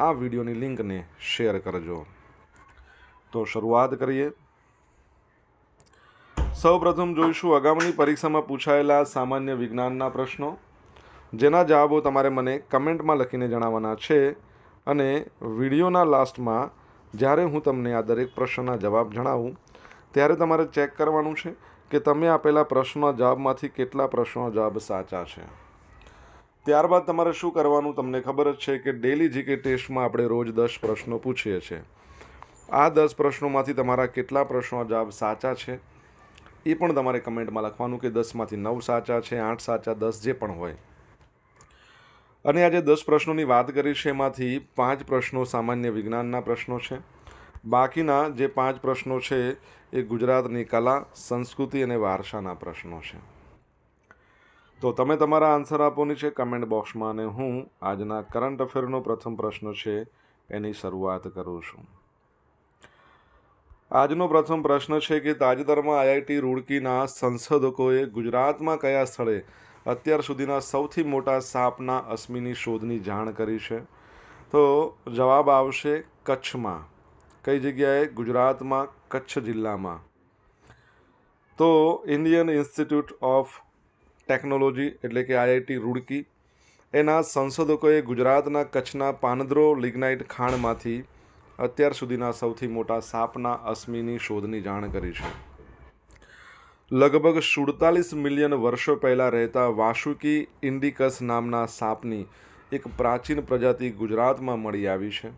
આ વિડીયોની લિંકને શેર કરજો. તો શરૂઆત કરીએ. સૌપ્રથમ જોઈશું અગાઉની પરીક્ષામાં પૂછાયેલા સામાન્ય વિજ્ઞાનના પ્રશ્નો. જેના જવાબો તમારે મને કમેન્ટમાં લખીને જણાવવાના છે અને વિડીયોના લાસ્ટમાં જ્યારે હું તમને આ દરેક પ્રશ્નના જવાબ જણાવું, ત્યારે તમારે ચેક કરવાનું છે કે તમે આપેલા પ્રશ્નના જવાબમાંથી કેટલા પ્રશ્નો જવાબ સાચા છે. ત્યારબાદ તમારે શું કરવાનું? તમને ખબર જ છે કે ડેલી જીકે ટેસ્ટમાં આપણે રોજ દસ પ્રશ્નો પૂછીએ છીએ. આ દસ પ્રશ્નોમાંથી તમારા કેટલા પ્રશ્નો જવાબ સાચા છે? એ પણ તમારે કમેન્ટમાં લખવાનું કે દસમાંથી નવ સાચા છે, આઠ સાચા, દસ જે પણ હોય. અને આજે દસ પ્રશ્નોની વાત કરી છે, એમાંથી પાંચ પ્રશ્નો સામાન્ય વિજ્ઞાનના પ્રશ્નો છે. બાકીના જે પાંચ પ્રશ્નો છે, એ ગુજરાતની કલા, સંસ્કૃતિ અને વારસાના પ્રશ્નો છે. તો તમે તમારા આન્સર આપોની છે કમેન્ટ બોક્સમાં અને હું આજના કરંટ અફેરનો પ્રથમ પ્રશ્ન છે એની શરૂઆત કરું છું. આજનો પ્રથમ પ્રશ્ન છે કે તાજેતરમાં આઈઆઈટી રૂડકીના સંશોધકોએ ગુજરાતમાં કયા સ્થળે અત્યાર સુધીના સૌથી મોટા સાપના અશ્મિની શોધની જાણ કરી છે? તો જવાબ આવશે કચ્છમાં. કઈ જગ્યાએ? ગુજરાતમાં, કચ્છ જિલ્લામાં. તો ઇન્ડિયન ઇન્સ્ટિટ્યૂટ ઓફ ટેકનોલોજી એટલે કે આઈઆઈટી રૂડકી, એના સંશોધકોએ ગુજરાતના કચ્છના પાનદ્રો લિગ્નાઇટ ખાણમાંથી અત્યાર સુધીના સૌથી મોટા સાપના અશ્મિની શોધની જાણ કરી છે. લગભગ સુડતાલીસ મિલિયન વર્ષો પહેલાં રહેતા વાસુકી ઇન્ડિકસ નામના સાપની એક પ્રાચીન પ્રજાતિ ગુજરાતમાં મળી આવી છે.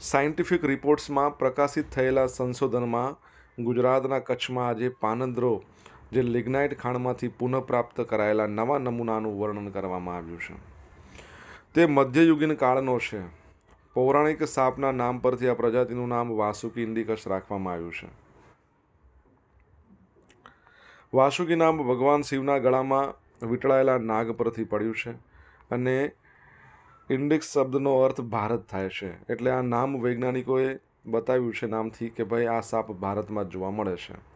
સાયન્ટિફિક રિપોર્ટ્સમાં પ્રકાશિત થયેલા સંશોધનમાં ગુજરાતના કચ્છમાં આજે પાનંદ્રો જે લિગ્નાઇટ ખાણમાંથી પુનઃપ્રાપ્ત કરાયેલા નવા નમૂનાનું વર્ણન કરવામાં આવ્યું છે. તે મધ્યયુગીન કાળનો છે. પૌરાણિક સાપના નામ પરથી આ પ્રજાતિનું નામ વાસુકી ઇન્ડિકસ રાખવામાં આવ્યું છે. વાસુકી નામ ભગવાન શિવના ગળામાં વીંટળાયેલા નાગ પરથી પડ્યું છે અને ઇન્ડિક્સ શબ્દનો અર્થ ભારત થાય છે. એટલે આ નામ વૈજ્ઞાનિકોએ બતાવ્યું છે નામથી કે ભાઈ આ સાપ ભારતમાં જોવા મળે છે.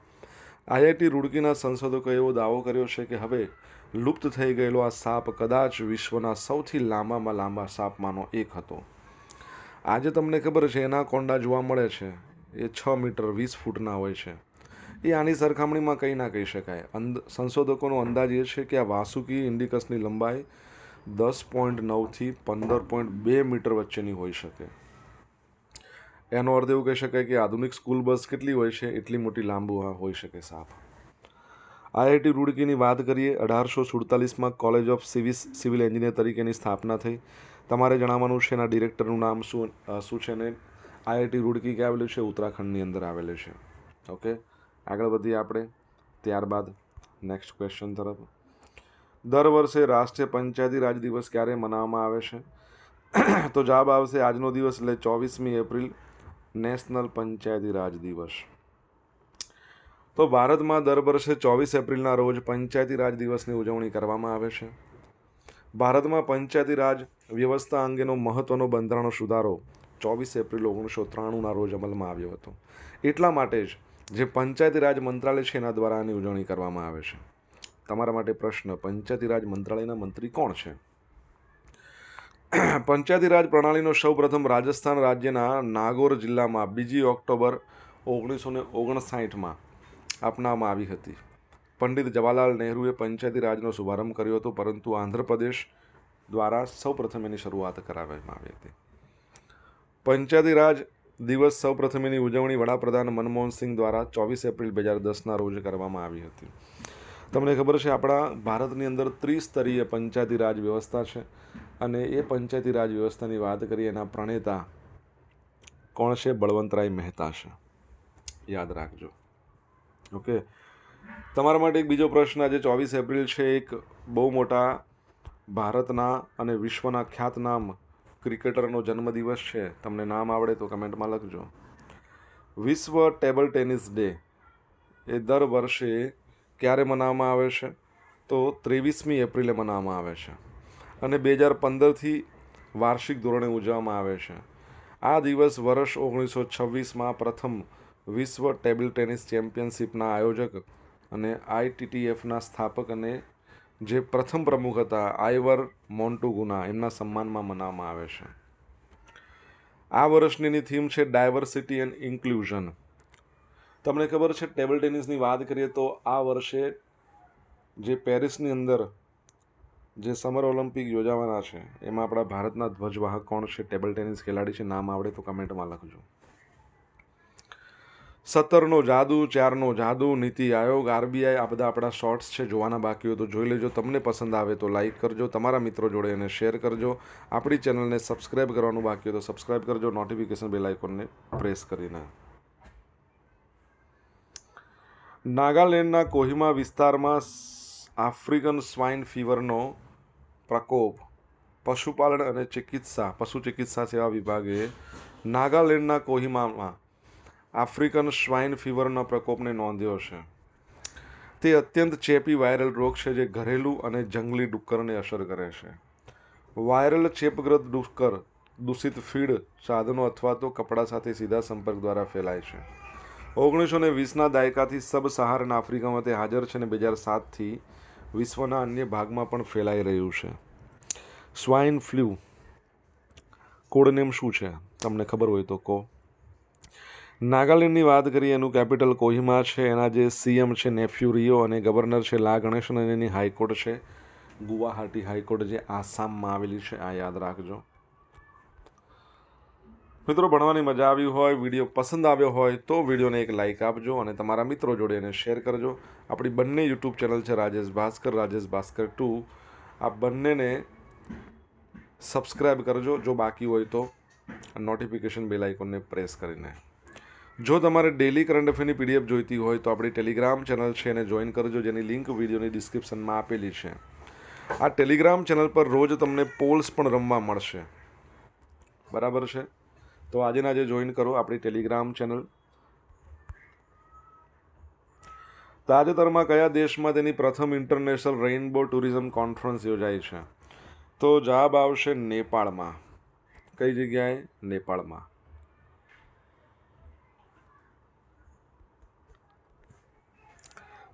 આઈઆઈટી રૂડકીના સંશોધકોએ એવો દાવો કર્યો છે કે હવે લુપ્ત થઈ ગયેલો આ સાપ કદાચ વિશ્વના સૌથી લાંબામાં લાંબા સાપમાંનો એક હતો. આજે તમને ખબર છે, એના કોંડા જોવા મળે છે. એ છ મીટર વીસ ફૂટના હોય છે. એ આની સરખામણીમાં કંઈ ના કહી શકાય. અંદ, સંશોધકોનો અંદાજ એ છે કે આ વાસુકી ઇન્ડિકસની લંબાઈ દસ પોઈન્ટ નવથી પંદર પોઈન્ટ બે મીટર વચ્ચેની હોઈ શકે. એનો અર્થ એવું કહી શકાય કે આધુનિક સ્કૂલ બસ કેટલી હોય છે, એટલી મોટી લાંબુ આ હોઈ શકે સાપ આઈઆઈટી રૂડકીની વાત કરીએ, અઢારસો સુડતાલીસમાં કોલેજ ઓફ સિવિસ, સિવિલ એન્જિનિયર તરીકેની સ્થાપના થઈ. તમારે જણાવવાનું છે એના ડિરેક્ટરનું નામ શું શું છે ને? આઈઆઈટી રૂડકી ક્યાં આવેલું છે? ઉત્તરાખંડની અંદર આવેલું છે. ઓકે? આગળ વધીએ આપણે. ત્યારબાદ નેક્સ્ટ ક્વેશ્ચન તરફ. દર વર્ષે રાષ્ટ્રીય પંચાયતી રાજ દિવસ ક્યારે મનાવવામાં આવે છે? તો જવાબ આવશે આજનો દિવસ એટલે ચોવીસમી એપ્રિલ નેશનલ પંચાયતી રાજ દિવસ. તો ભારતમાં દર વર્ષે ચોવીસ એપ્રિલના રોજ પંચાયતી રાજ દિવસની ઉજવણી કરવામાં આવે છે. ભારતમાં પંચાયતી રાજ વ્યવસ્થા અંગેનો મહત્ત્વનો બંધારણનો સુધારો ચોવીસ એપ્રિલ ઓગણીસો ત્રાણુંના રોજ અમલમાં આવ્યો હતો. એટલા માટે જ જે પંચાયતી રાજ મંત્રાલય છે એના દ્વારા આની ઉજવણી કરવામાં આવે છે. તમારા માટે પ્રશ્ન, પંચાયતી રાજ મંત્રાલયના મંત્રી કોણ છે? પંચાયતી રાજ પ્રણાલીનો સૌપ્રથમ રાજસ્થાન રાજ્યના નાગોર જિલ્લામાં બીજી ઓક્ટોબર ઓગણીસો ને ઓગણસાઠમાં અપનાવવામાં આવી હતી. પંડિત જવાહરલાલ નહેરુએ પંચાયતી રાજનો શુભારંભ કર્યો હતો, પરંતુ આંધ્રપ્રદેશ દ્વારા સૌપ્રથમ એની શરૂઆત કરાવવામાં આવી હતી. પંચાયતી રાજ દિવસ સૌપ્રથમ એની ઉજવણી વડાપ્રધાન મનમોહન સિંહ દ્વારા ચોવીસ એપ્રિલ બે હજાર દસના રોજ કરવામાં આવી હતી. તમને ખબર છે, આપણા ભારતની અંદર ત્રિસ્તરીય પંચાયતી રાજ વ્યવસ્થા છે. અને એ પંચાયતી રાજ વ્યવસ્થાની વાત કરીએ એના પ્રણેતા કોણ છે? બળવંતરાય મહેતા છે. યાદ રાખજો. ઓકે? તમારા માટે એક બીજો પ્રશ્ન, આજે ચોવીસ એપ્રિલ છે, એક બહુ મોટા ભારતના અને વિશ્વના ખ્યાતનામ ક્રિકેટરનો જન્મદિવસ છે. તમને નામ આવડે તો કમેન્ટમાં લખજો. વિશ્વ ટેબલ ટેનિસ ડે એ દર વર્ષે ક્યારે મનાવવામાં આવે છે? તો ત્રેવીસમી એપ્રિલે મનાવવામાં આવે છે. અને બે હજાર પંદરથી વાર્ષિક ધોરણે ઉજવવામાં આવે છે. આ દિવસ વર્ષ ઓગણીસો છવ્વીસમાં પ્રથમ વિશ્વ ટેબલ ટેનિસ ચેમ્પિયનશિપના આયોજક અને આઈટીટીએફના સ્થાપક અને જે પ્રથમ પ્રમુખ હતા, આઈવર મોન્ટુગુના, એમના સન્માનમાં મનાવવામાં આવે છે. આ વર્ષની થીમ છે ડાયવર્સિટી એન્ડ ઇન્ક્લુઝન. તમને ખબર છે, ટેબલ ટેનિસની વાત કરીએ તો આ વર્ષે જે પેરિસની અંદર જે સમર ઓલિમ્પિક યોજાવાના છે, એમાં આપણા ભારતના ધ્વજવાહક કોણ છે ટેબલ ટેનિસ ખેલાડી છે, નામ આવડે તો કમેન્ટમાં લખજો. સત્તરનો જાદુ, ચારનો જાદુ, નીતિ આયોગ આરબીઆઈ આ બધા આપણા શોર્ટ્સ છે, જોવાના બાકી હોય તો જોઈ લેજો. તમને પસંદ આવે તો લાઇક કરજો, તમારા મિત્રો જોડે એને શેર કરજો. આપણી ચેનલને સબસ્ક્રાઈબ કરવાનું બાકી હોય તો સબસ્ક્રાઈબ કરજો નોટિફિકેશન બેલ આઇકોનને પ્રેસ કરીને. નાગાલેન્ડના કોહિમા વિસ્તારમાં આફ્રિકન સ્વાઇન ફીવરનો પ્રકોપ પશુપાલન અને ચિકિત્સા, પશુ ચિકિત્સા સેવા વિભાગે નાગાલેન્ડના કોહિમામાં આફ્રિકન સ્વાઇન ફીવરના પ્રકોપને નોંધ્યો છે. તે અત્યંત ચેપી વાયરલ રોગ છે જે ઘરેલું અને જંગલી ડુક્કરને અસર કરે છે. વાયરલ ચેપગ્રસ્ત ડુક્કર, દૂષિત ફીડ, સાધનો અથવા તો કપડાં સાથે સીધા સંપર્ક દ્વારા ફેલાય છે. ઓગણીસો ને વીસના દાયકાથી સબ સહારન આફ્રિકામાં તે હાજર છે અને બે હજાર સાતથી વિશ્વના અન્ય ભાગમાં પણ ફેલાઈ રહ્યું છે. સ્વાઇન ફ્લૂ કોડ નેમ શું છે? તમને ખબર હોય તો કહો. નાગાલેન્ડની વાત કરીએ, એનું કેપિટલ કોહિમા છે. એના જે સીએમ છે, નેફ્યુ રિયો, અને ગવર્નર છે, લા ગણેશન, અને એની હાઈકોર્ટ છે, ગુવાહાટી હાઈકોર્ટ જે આસામમાં આવેલી છે, આ યાદ રાખજો. મિત્રો, ભણવાની મજા આવી હોય, વીડિયો પસંદ આવ્યો હોય, તો વિડીયોને એક લાઇક આપજો અને તમારા મિત્રો જોડે એને શેર કરજો. આપણી બંને યુટ્યુબ ચેનલ છે રાજેશ ભાસ્કર રાજેશ ભાસ્કર ટુ આ બંનેને સબસ્ક્રાઈબ કરજો. જો બાકી હોય તો નોટિફિકેશન બેલ આઇકોનને પ્રેસ કરીને. જો તમારે ડેલી કરંટ અફેરની પીડીએફ જોઈતી હોય, તો આપણી ટેલિગ્રામ ચેનલ છે એને જોઈન કરજો, જેની લિંક વિડીયોની ડિસ્ક્રિપ્શનમાં આપેલી છે. આ ટેલિગ્રામ ચેનલ પર રોજ તમને પોલ્સ પણ રમવા મળશે. બરાબર છે? તો આજે આજે જોઈન કરો આપણી ટેલિગ્રામ ચેનલ તાજેતરમાં કયા દેશમાં તેની પ્રથમ ઇન્ટરનેશનલ રેઇનબો ટુરિઝમ કોન્ફરન્સ યોજાઈ છે? તો જવાબ આવશે નેપાળમાં. કઈ જગ્યાએ? નેપાળમાં.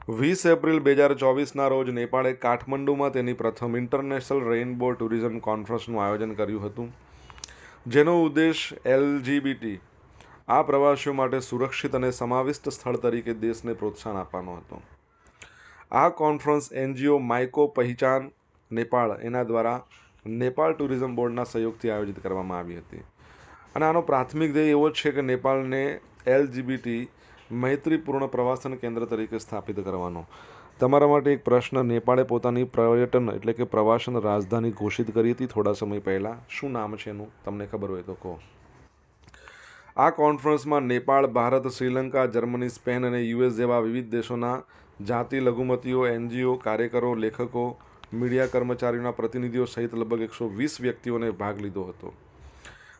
વીસ એપ્રિલ બે હજાર ચોવીસના રોજ નેપાળે કાઠમંડુમાં તેની પ્રથમ ઇન્ટરનેશનલ રેઇનબો ટુરિઝમ કોન્ફરન્સનું આયોજન કર્યું હતું. જેનો ઉદ્દેશ એલજીબીટી આ પ્રવાસીઓ માટે સુરક્ષિત અને સમાવિષ્ટ સ્થળ તરીકે દેશને પ્રોત્સાહન આપવાનો હતો. આ કોન્ફરન્સ એનજીઓ માઇકો પહેચાન નેપાળ એના દ્વારા નેપાળ ટુરિઝમ બોર્ડના સહયોગથી આયોજિત કરવામાં આવી હતી. અને આનો પ્રાથમિક ધ્યેય એવો છે કે નેપાળને એલજીબીટી મૈત્રીપૂર્ણ પ્રવાસન કેન્દ્ર તરીકે સ્થાપિત કરવાનો. તમારા માટે એક પ્રશ્ન. નેપાળે પોતાની પર્યટન એટલે કે પ્રવાસન રાજધાની ઘોષિત કરી હતી થોડા સમય પહેલાં. શું નામ છે એનું? તમને ખબર હોય તો કહો. આ કોન્ફરન્સમાં નેપાળ, ભારત, શ્રીલંકા, જર્મની, સ્પેન અને યુએસ જેવા વિવિધ દેશોના જાતિ લઘુમતીઓ, એનજીઓ, કાર્યકરો, લેખકો, મીડિયા કર્મચારીઓના પ્રતિનિધિઓ સહિત લગભગ એકસો વીસ વ્યક્તિઓને ભાગ લીધો હતો.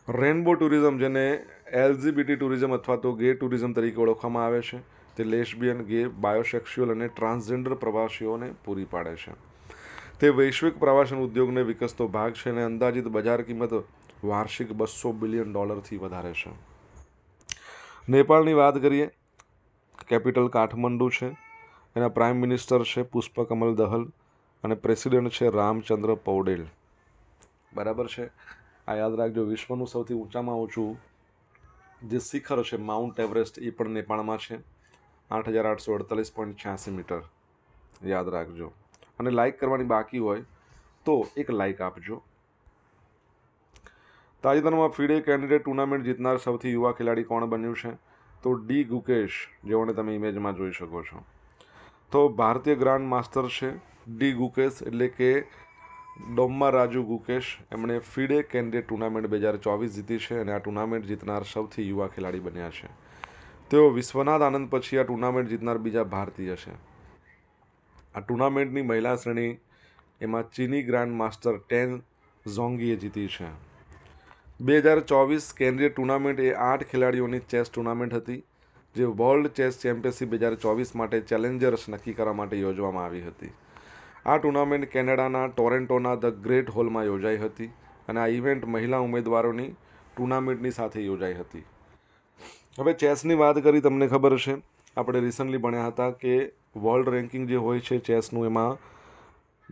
રેનબો ટુરિઝમ, જેને એલજીબીટી ટુરિઝમ અથવા તો ગે ટુરિઝમ તરીકે ઓળખવામાં આવે છે. તે લેશબિયન ગે, બાયોસેક્સ્યુઅલ અને ટ્રાન્સજેન્ડર પ્રવાસીઓને પૂરી પાડે છે. તે વૈશ્વિક પ્રવાસન ઉદ્યોગને વિકસતો ભાગ છે અને અંદાજિત બજાર કિંમત વાર્ષિક બસો બિલિયન ડોલરથી વધારે છે. નેપાળની વાત કરીએ, કેપિટલ કાઠમંડુ છે, એના પ્રાઇમ મિનિસ્ટર છે પુષ્પકમલ દહલ અને પ્રેસિડેન્ટ છે રામચંદ્ર પૌડેલ. બરાબર છે? આ યાદ રાખજો, વિશ્વનું સૌથી ઊંચામાં ઊંચું જે શિખર છે, માઉન્ટ એવરેસ્ટ, એ પણ નેપાળમાં છે. આઠ હજાર આઠસો અડતાલીસ પોઈન્ટ છ્યાસી મીટર. યાદ રાખજો. અને લાઈક કરવાની બાકી હોય તો એક લાઈક આપજો. તાજેતરમાં ફીડે કેન્ડિડેટ ટુર્નામેન્ટ જીતનાર સૌથી યુવા ખેલાડી કોણ બન્યું છે? તો ડી ગુકેશ, જેઓને તમે ઇમેજમાં જોઈ શકો છો. તો ભારતીય ગ્રાન્ડ માસ્ટર છે ડી ગુકેશ, એટલે કે ડોમ્મા રાજુ ગુકેશ. એમણે ફીડે કેન્ડિડેટ ટુર્નામેન્ટ બે હજાર ચોવીસ જીતી છે અને આ ટુર્નામેન્ટ જીતનાર સૌથી યુવા ખેલાડી બન્યા છે. તેઓ વિશ્વનાથ આનંદ પછી આ ટુર્નામેન્ટ જીતનાર બીજા ભારતીય છે. આ ટુર્નામેન્ટની મહિલા શ્રેણી એમાં ચીની ગ્રાન્ડ માસ્ટર ટેન ઝોંગીએ જીતી છે. બે હજાર ચોવીસ કેન્દ્રીય ટુર્નામેન્ટ એ આઠ ખેલાડીઓની ચેસ ટુર્નામેન્ટ હતી, જે વર્લ્ડ ચેસ ચેમ્પિયનશિપ બે હજાર ચોવીસ માટે ચેલેન્જર્સ નક્કી કરવા માટે યોજવામાં આવી હતી. આ ટુર્નામેન્ટ કેનેડાના ટોરેન્ટોના ધ ગ્રેટ હોલમાં યોજાઈ હતી અને આ ઇવેન્ટ મહિલા ઉમેદવારોની ટુર્નામેન્ટની સાથે યોજાઈ હતી. હવે ચેસની વાત કરી, તમને ખબર છે આપણે રિસન્ટલી ભણ્યા હતા કે વર્લ્ડ રેન્કિંગ જે હોય છે ચેસનું, એમાં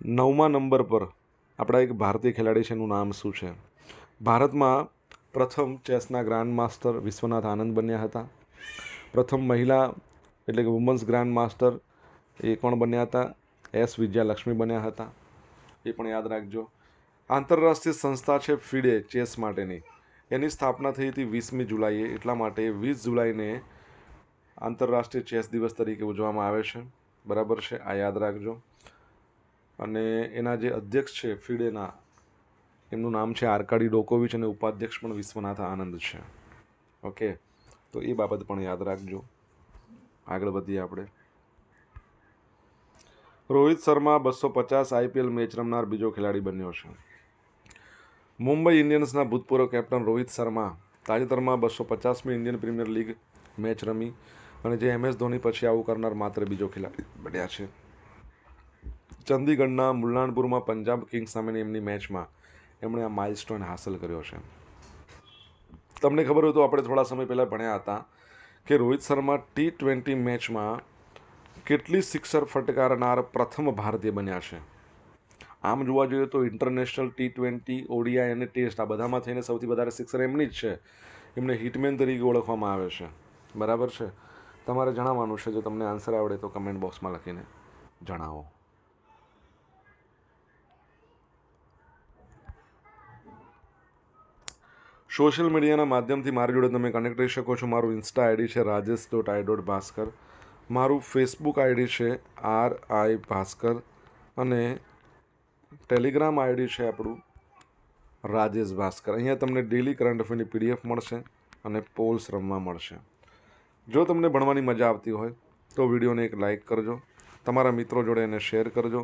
નવમા નંબર પર આપણા એક ભારતીય ખેલાડી છે, એનું નામ શું છે? ભારતમાં પ્રથમ ચેસના ગ્રાન્ડ માસ્ટર વિશ્વનાથ આનંદ બન્યા હતા. પ્રથમ મહિલા, એટલે કે વુમન્સ ગ્રાન્ડ માસ્ટર એ કોણ બન્યા હતા? એસ વિજયાલક્ષ્મી બન્યા હતા. એ પણ યાદ રાખજો. આંતરરાષ્ટ્રીય સંસ્થા છે ફીડે ચેસ માટેની. એની સ્થાપના થઈ હતી વીસમી જુલાઈએ. એટલા માટે વીસ જુલાઈને આંતરરાષ્ટ્રીય ચેસ દિવસ તરીકે ઉજવવામાં આવે છે. બરાબર છે? આ યાદ રાખજો. અને એના જે અધ્યક્ષ છે ફીડેના, એમનું નામ છે આર્કાડી ડોકોવિચ અને ઉપાધ્યક્ષ પણ વિશ્વનાથ આનંદ છે. ઓકે? તો એ બાબત પણ યાદ રાખજો. આગળ વધીએ આપણે. રોહિત શર્મા બસો પચાસ આઈપીએલ મેચ રમનાર બીજો ખેલાડી બન્યો છે. મુંબઈ ઇન્ડિયન્સના ભૂતપૂર્વ કેપ્ટન રોહિત શર્મા તાજેતરમાં બસો પચાસમી ઇન્ડિયન પ્રીમિયર લીગ મેચ રમી અને જે એમએસ ધોની પછી આવું કરનાર માત્ર બીજો ખેલાડી બન્યા છે. ચંદીગઢના મુલ્લાણપુરમાં પંજાબ કિંગ્સ સામેની એમની મેચમાં એમણે આ માઇલસ્ટોન હાંસલ કર્યો છે. તમને ખબર હોય તો આપણે થોડા સમય પહેલાં ભણ્યા હતા કે રોહિત શર્મા ટી ટ્વેન્ટી મેચમાં કેટલી સિક્સર ફટકારનાર પ્રથમ ભારતીય બન્યા છે. આમ જોવા જોઈએ તો ઇન્ટરનેશનલ ટી ટ્વેન્ટી ઓડીઆઈ અને ટેસ્ટ આ બધામાં થઈને સૌથી વધારે સિક્સર એમની જ છે. એમને હિટમેન તરીકે ઓળખવામાં આવે છે. બરાબર છે? તમારે જણાવવાનું છે? જો તમને આન્સર આવડે તો કમેન્ટ બોક્સમાં લખીને જણાવો. સોશિયલ મીડિયાના માધ્યમથી મારી જોડે તમે કનેક્ટ રહી શકો છો. મારું ઇન્સ્ટા આઈડી છે Rajesh dot I dot Bhaskar મારું ફેસબુક આઈડી છે આર આઈ ભાસ્કર અને ટેલિગ્રામ આઈડી છે આપણું, રાજેશ ભાસ્કર. અહીંયા તમને ડેલી કરંટ અફેરની પીડીએફ મળશે અને પોલ્સ રમવા મળશે. જો તમને ભણવાની મજા આવતી હોય તો વિડીયોને એક લાઇક કરજો, તમારા મિત્રો જોડે એને શેર કરજો,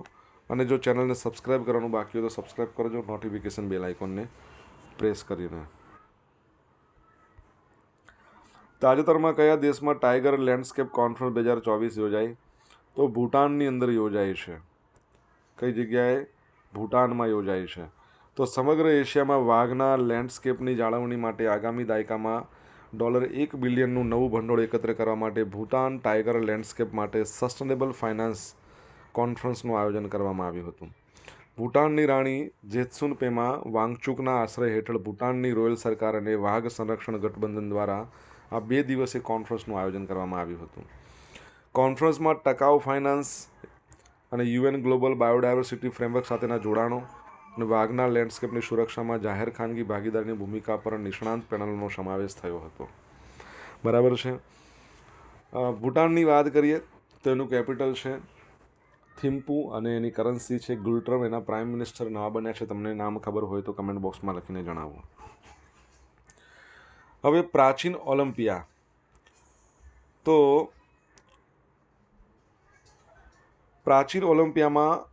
અને જો ચેનલને સબસ્ક્રાઈબ કરવાનું બાકી હોય તો સબસ્ક્રાઈબ કરજો નોટિફિકેશન બેલ આઇકોનને પ્રેસ કરીને. તાજેતરમાં કયા દેશમાં ટાઈગર લેન્ડસ્કેપ કોન્ફરન્સ બે હજાર ચોવીસ યોજાઈ તો ભૂટાનની અંદર યોજાઈ છે. કઈ જગ્યાએ? ભૂટાનમાં યોજાઈ છે. તો સમગ્ર એશિયામાં વાઘના લેન્ડસ્કેપની જાળવણી માટે આગામી દાયકામાં ડોલર એક બિલિયનનું નવું ભંડોળ એકત્ર કરવા માટે ભૂટાન ટાઈગર લેન્ડસ્કેપ માટે સસ્ટેનેબલ ફાઇનાન્સ કોન્ફરન્સનું આયોજન કરવામાં આવ્યું હતું. ભૂટાનની રાણી જેતસુન પેમા વાંગચુકના આશ્રય હેઠળ ભૂટાનની રોયલ સરકાર અને વાઘ સંરક્ષણ ગઠબંધન દ્વારા આ બે દિવસીય કોન્ફરન્સનું આયોજન કરવામાં આવ્યું હતું. કોન્ફરન્સમાં ટકાઉ ફાઇનાન્સ અને યુએન ગ્લોબલ બાયોડાયવર્સિટી ફ્રેમવર્ક સાથેના જોડાણો અને વાઘના લેન્ડસ્કેપની સુરક્ષામાં જાહેર ખાનગી ભાગીદારીની ભૂમિકા પર નિષ્ણાંત પેનલનો સમાવેશ થયો હતો. બરાબર છે? ભૂટાનની વાત કરીએ તો એનું કેપિટલ છે થિમ્પુ અને એની કરન્સી છે ગુલટ્રમ. એના પ્રાઇમ મિનિસ્ટર નવા બન્યા છે. તમને નામ ખબર હોય તો કમેન્ટ બોક્સમાં લખીને જણાવો. હવે પ્રાચીન ઓલિમ્પિયા. તો પ્રાચીન ઓલિમ્પિયામાં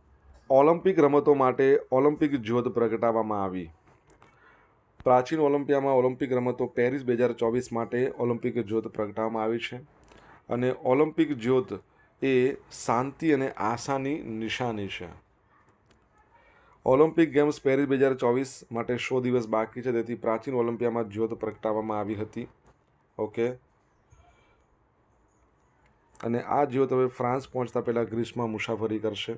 ઓલિમ્પિક રમતો માટે ઓલિમ્પિક જ્યોત પ્રગટાવવામાં આવી. પ્રાચીન ઓલિમ્પિયામાં ઓલિમ્પિક રમતો પેરિસ બે હજાર ચોવીસ માટે ઓલિમ્પિક જ્યોત પ્રગટાવવામાં આવી છે અને ઓલિમ્પિક જ્યોત એ શાંતિ અને આશાની નિશાની છે. ઓલિમ્પિક ગેમ્સ પેરિસ બે હજાર ચોવીસ માટે સો દિવસ બાકી છે, તેથી પ્રાચીન ઓલિમ્પિયામાં જ્યોત પ્રગટાવવામાં આવી હતી. ઓકે? અને આ જ્યોત હવે ફ્રાન્સ પહોંચતા પહેલાં ગ્રીસમાં મુસાફરી કરશે.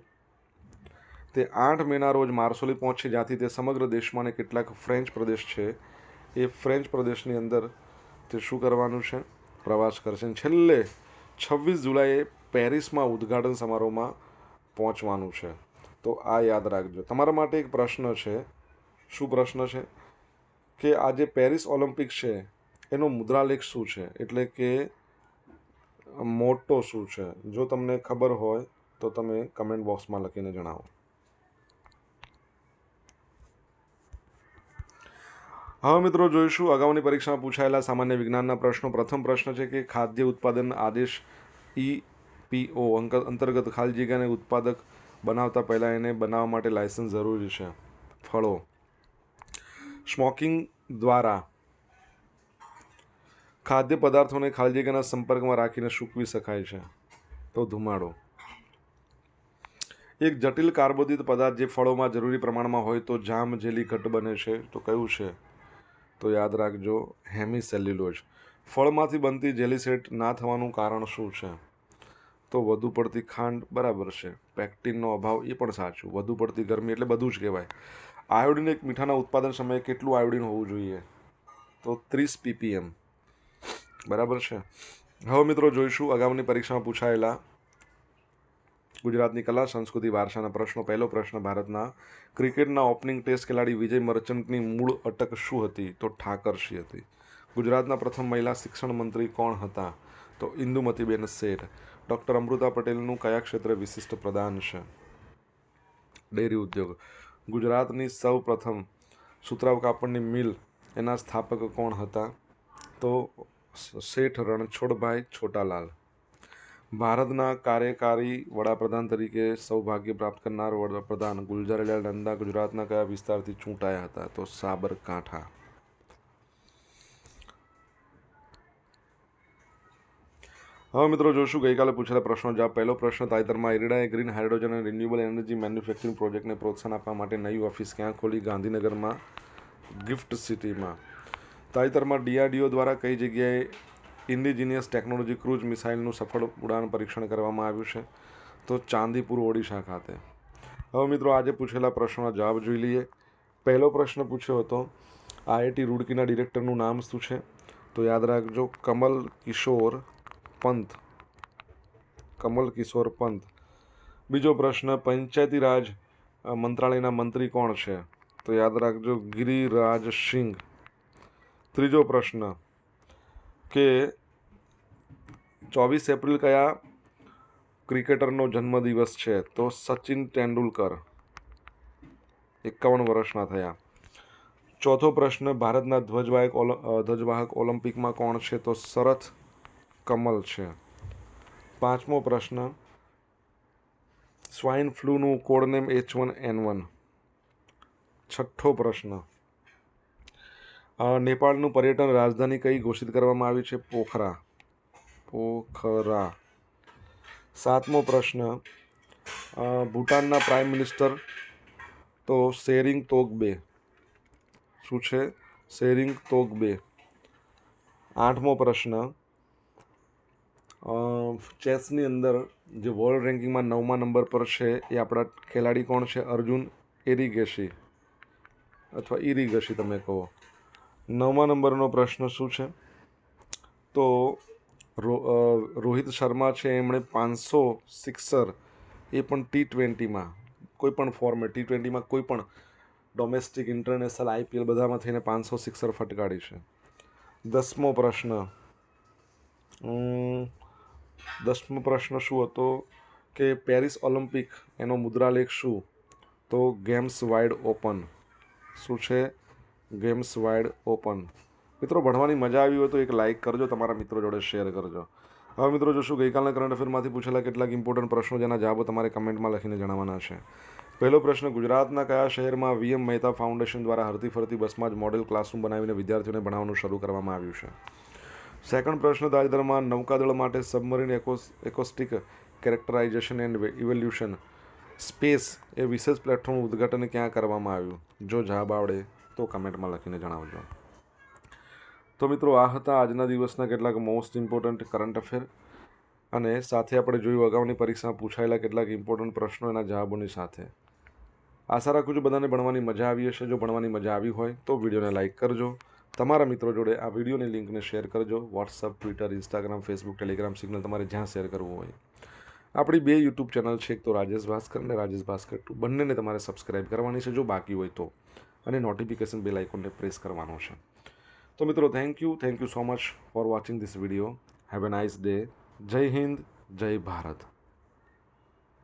તે આઠ મેના રોજ માર્સોલી પહોંચશે જ્યાંથી તે સમગ્ર દેશમાં અને કેટલાક ફ્રેન્ચ પ્રદેશ છે. એ ફ્રેન્ચ પ્રદેશની અંદર તે શું કરવાનું છે? પ્રવાસ કરશે. અને છેલ્લે છવ્વીસ જુલાઈએ પેરિસમાં ઉદ્ઘાટન સમારોહમાં પહોંચવાનું છે. તો આ યાદ રાખજો. તમારા માટે એક પ્રશ્ન છે. શું પ્રશ્ન છે? કે આ જે પેરિસ ઓલિમ્પિક છે, એનો મુદ્રાલેખ શું છે? એટલે કે મોટો શું છે? જો તમને ખબર હોય, તો તમે કમેન્ટ બોક્સમાં લખીને જણાવો. હવે મિત્રો, જોઈશું. અગાઉની પરીક્ષામાં પૂછાયેલા સામાન્ય વિજ્ઞાનના પ્રશ્નો. પ્રથમ પ્રશ્ન છે કે ખાદ્ય ઉત્પાદન આદેશ ઈ પીઓ અંતર્ગત ખાલી જગ્યાને ઉત્પાદક બનાવતા પહેલાં એને બનાવવા માટે લાયસન્સ જરૂરી છે. ફળો. સ્મોકિંગ દ્વારા ખાદ્ય પદાર્થોને ખાલી જગ્યાના સંપર્કમાં રાખીને સૂકવી શકાય છે. તો ધુમાડો. એક જટિલ કાર્બોદિત પદાર્થ જે ફળોમાં જરૂરી પ્રમાણમાં હોય તો જામ જેલી ઘટ બને છે. તો કયું છે? તો યાદ રાખજો હેમી સેલ્યુલોઝ ફળમાંથી બનતી જેલી સેટ ના થવાનું કારણ શું છે? તો વધુ પડતી ખાંડ બરાબર છે. પેક્ટિનનો અભાવ એ પણ સાચું. વધુ પડતી ગરમી એટલે બધું જ કહેવાય. આયોડિન એક મીઠાના ઉત્પાદન સમયે કેટલું આયોડિન હોવું જોઈએ? તો ત્રીસ પીપીએમ. બરાબર છે. હવે મિત્રો જોઈશું અગાઉની પરીક્ષામાં પૂછાયેલા ગુજરાતની કલા, સંસ્કૃતિ, વારસાના પ્રશ્નો. પહેલો પ્રશ્ન, ભારતના ક્રિકેટના ઓપનિંગ ટેસ્ટ ખેલાડી વિજય મર્ચન્ટની મૂળ અટક શું હતી? તો ઠાકરશી હતી? ગુજરાતના પ્રથમ મહિલા શિક્ષણ મંત્રી કોણ હતા? તો ઇન્દુમતીબેન શેઠ. ડૉક્ટર અમૃતા પટેલનું કયા ક્ષેત્રે વિશિષ્ટ પ્રદાન છે? ડેરી ઉદ્યોગ. ગુજરાતની સૌ પ્રથમ સુતરાવ કાપડની મિલ એના સ્થાપક કોણ હતા? તો શેઠ રણછોડભાઈ છોટાલાલ. ભારતના કાર્યકારી વડાપ્રધાન તરીકે સૌભાગ્ય પ્રાપ્ત કરનાર વડાપ્રધાન ગુલઝારીલાલ નંદા ગુજરાતના કયા વિસ્તારથી ચૂંટાયા હતા? તો સાબરકાંઠા. હવે મિત્રો જોશું, ગઈકાલે પૂછેલા પ્રશ્નો જવાબ. પહેલો પ્રશ્ન, તાજેતરમાં ઇરડાએ ગ્રીન હાઇડ્રોજન અને રિન્યુએબલ એનર્જી મેન્યુફેક્ચરિંગ પ્રોજેક્ટને પ્રોત્સાહન આપવા માટે નવી ઓફિસ ક્યાં ખોલી? ગાંધીનગરમાં, ગિફ્ટ સિટીમાં. તાજેતરમાં ડીઆરડીઓ દ્વારા કઈ જગ્યાએ ઇન્ડિજિનિયસ ટેકનોલોજી ક્રૂઝ મિસાઇલનું સફળ ઉડાન પરીક્ષણ કરવામાં આવ્યું છે? તો ચાંદીપુર, ઓડિશા ખાતે. હવે મિત્રો આજે પૂછેલા પ્રશ્નોના જવાબ જોઈ લઈએ. પહેલો પ્રશ્ન પૂછ્યો હતો, આઈઆઈટી રૂડકીના ડિરેક્ટરનું નામ શું છે? તો યાદ રાખજો, કમલ કિશોર પંત કમલ કિશોર પંત બીજો પ્રશ્ન પંચાયતી રાજ મંત્રાલયના મંત્રી કોણ છે? તો યાદ રાખજો, ગિરિરાજ સિંઘ. ત્રીજો પ્રશ્ન કે ચોવીસ એપ્રિલ કયા ક્રિકેટરનો જન્મદિવસ છે? તો સચિન તેંડુલકર. એકાવન વર્ષના થયા. ચોથો પ્રશ્ન, ભારતના ધ્વજવાહક ધ્વજવાહક ઓલિમ્પિકમાં કોણ છે? તો શરથ કમલ છે. પાંચમો પ્રશ્ન swine ફ્લૂનું codename H one N one. છઠ્ઠો પ્રશ્ન નેપાળનું પર્યટન રાજધાની કઈ ઘોષિત કરવામાં આવી છે? પોખરા. પોખરા. સાતમો પ્રશ્ન. ભૂટાનના પ્રાઇમ મિનિસ્ટર તો શેરિંગ તોગબે. શું છે? શેરિંગ તોગબે. આઠમો પ્રશ્ન. ચેસની અંદર જે વર્લ્ડ રેન્કિંગમાં નવમા નંબર પર છે એ આપણા ખેલાડી કોણ છે? અર્જુન એરિગેશી અથવા ઇરિગેશી તમે કહો. નવમા નંબરનો પ્રશ્ન શું છે? તો રોહિત શર્મા છે, એમણે પાંચસો સિક્સર, એ પણ ટી ટ્વેન્ટીમાં, કોઈ પણ ફોર્મેટ ટી ટ્વેન્ટીમાં કોઈ પણ ડોમેસ્ટિક ઇન્ટરનેશનલ આઈપીએલ બધામાં થઈને પાંચસો સિક્સર ફટકારી છે. દસમો પ્રશ્ન. દસમો પ્રશ્ન શું હતો કે પેરિસ ઓલિમ્પિક, એનો મુદ્રાલેખ શું? તો ગેમ્સ વાઇડ ઓપન. શું છે? Games wide open. મિત્રો, ભણવાની મજા આવી હોય તો એક લાઇક કરજો, તમારા મિત્રો જોડે શેર કરજો. હવે મિત્રો, જોશું, ગઈકાલના કરંટ અફેરમાંથી પૂછેલા કેટલાક ઇમ્પોર્ટન્ટ પ્રશ્નો જેના જવાબો તમારે કમેન્ટમાં લખીને જણાવવાના છે. પહેલો પ્રશ્ન, ગુજરાતના કયા શહેરમાં વીએમ મહેતા ફાઉન્ડેશન દ્વારા હરતી ફરતી બસમાં જ મોડેલ ક્લાસરૂમ બનાવીને વિદ્યાર્થીઓને ભણાવવાનું શરૂ કરવામાં આવ્યું છે? સેકન્ડ પ્રશ્ન, તાજેતરમાં નૌકાદળ માટે submarine Akos acoustic characterization and evolution space એ વિશેષ પ્લેટફોર્મ ઉદ્ઘાટન ક્યાં કરવામાં આવ્યું? જો જવાબ આવડે તો કમેન્ટમાં લખીને જણાવજો. તો મિત્રો, આ હતા આજના દિવસના કેટલાક મોસ્ટ ઇમ્પોર્ટન્ટ કરંટ અફેર અને સાથે આપણે જોયું અગાઉની પરીક્ષામાં પૂછાયેલા કેટલાક ઇમ્પોર્ટન્ટ પ્રશ્નો એના જવાબોની સાથે. આશા રાખું છું બધાને ભણવાની મજા આવી હશે. જો ભણવાની મજા આવી હોય તો વિડીયોને લાઇક કરજો. તમારા મિત્રો જોડે આ વિડીયોની લિંકને શેર કરજો. WhatsApp Twitter Instagram Facebook Telegram Signal તમારે જ્યાં શેર કરવું હોય. આપણી બે યુટ્યુબ ચેનલ છે. એક તો રાજેશ ભાસ્કર અને રાજેશ ભાસ્કર ટુ. બંનેને તમારે સબસ્ક્રાઇબ કરવાની છે. જો બાકી હોય તો. અને નોટિફિકેશન બેલ આઇકોનને પ્રેસ કરવાનો છે. તો મિત્રો thank you thank you so much for watching this video have a nice day Jai Hind Jai Bharat